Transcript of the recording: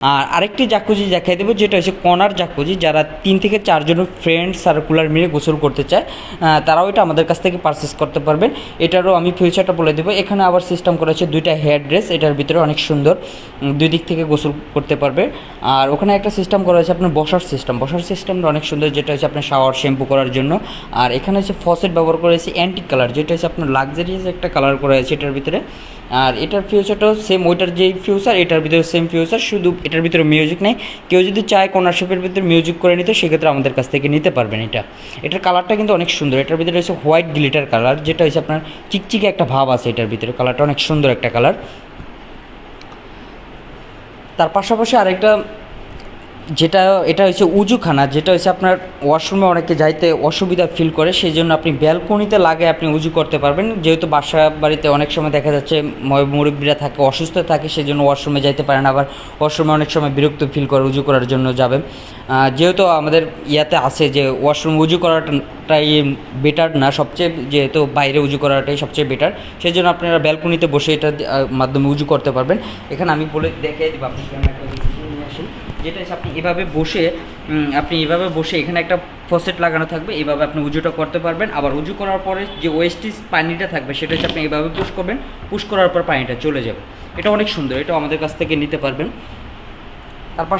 আর আরেকটি জাকুজি দেখাই দেবো, যেটা হচ্ছে কর্নার জাকুজি যারা তিন থেকে চারজন ফ্রেন্ড সার্কুলার মিলে গোসল করতে চায় তারাও এটা আমাদের কাছ থেকে পারচেস করতে পারবেন। এটারও আমি ফিউচারটা বলে দেবো। এখানে আবার সিস্টেম করা হচ্ছে দুইটা হেয়ার ড্রেস এটার ভিতরে অনেক সুন্দর দুই দিক থেকে গোসল করতে পারবে। আর ওখানে একটা সিস্টেম করা হয়েছে আপনার বসার সিস্টেম বসার সিস্টেমটা অনেক সুন্দর, যেটা হচ্ছে আপনার শাওয়ার শ্যাম্পু করার জন্য। আর এখানে হচ্ছে ফসেট ব্যবহার করা হয়েছে অ্যান্টিক কালার যেটা হচ্ছে আপনার লাক্সারিয়াস একটা কালার করা হয়েছে এটার ভিতরে। আর এটার ফিউচারটাও সেম ওইটার যেই ফিউচার এটার ভিতরে সেম ফিউচার শুধু এটার ভিতরে মিউজিক নেই। কেউ যদি চায় কর্নারশিপের ভিতরে মিউজিক করে নিতে, সেক্ষেত্রে আমাদের কাছ থেকে নিতে পারবেন এটা। এটার কালারটা কিন্তু অনেক সুন্দর। এটার ভিতরে রয়েছে হোয়াইট গ্লিটার কালার যেটা হচ্ছে আপনার চিকচিকে একটা ভাব আছে এটার ভিতরে। কালারটা অনেক সুন্দর একটা কালার তার পাশাপাশি আরেকটা যেটা এটা হচ্ছে উজুখানা যেটা হচ্ছে আপনার ওয়াশরুমে অনেকে যাইতে অসুবিধা ফিল করে সেই জন্য আপনি ব্যালকনিতে লাগে আপনি উজু করতে পারবেন। যেহেতু বাসা বাড়িতে অনেক সময় দেখা যাচ্ছে মুরব্বীরা থাকে অসুস্থ থাকে সেই জন্য ওয়াশরুমে যাইতে পারেন আবার ওয়াশরুমে অনেক সময় বিরক্ত ফিল করে উজু করার জন্য আহ, যেহেতু আমাদের ইয়াতে আছে যে ওয়াশরুম উজু করাটাই বেটার না সবচেয়ে যেহেতু বাইরে উজু করাটাই সবচেয়ে বেটার সেই জন্য আপনারা ব্যালকনিতে বসে এটার মাধ্যমে উজু করতে পারবেন। এখানে আমি বলে দেখে দেবো আপনি ক্যামেরাটা যেটা হচ্ছে আপনি এভাবে বসে আপনি এভাবে বসে এখানে একটা ফসেট লাগানো থাকবে, এভাবে আপনি উজুটা করতে পারবেন। আবার উজু করার পরে যে ওয়েস্টিজ পানিটা থাকবে, সেটা হচ্ছে আপনি এভাবে পুশ করবেন পুশ করার পর পানিটা চলে যাবে। এটা অনেক সুন্দর এটা আমাদের কাছ থেকে নিতে পারবেন। তার পাশাপাশি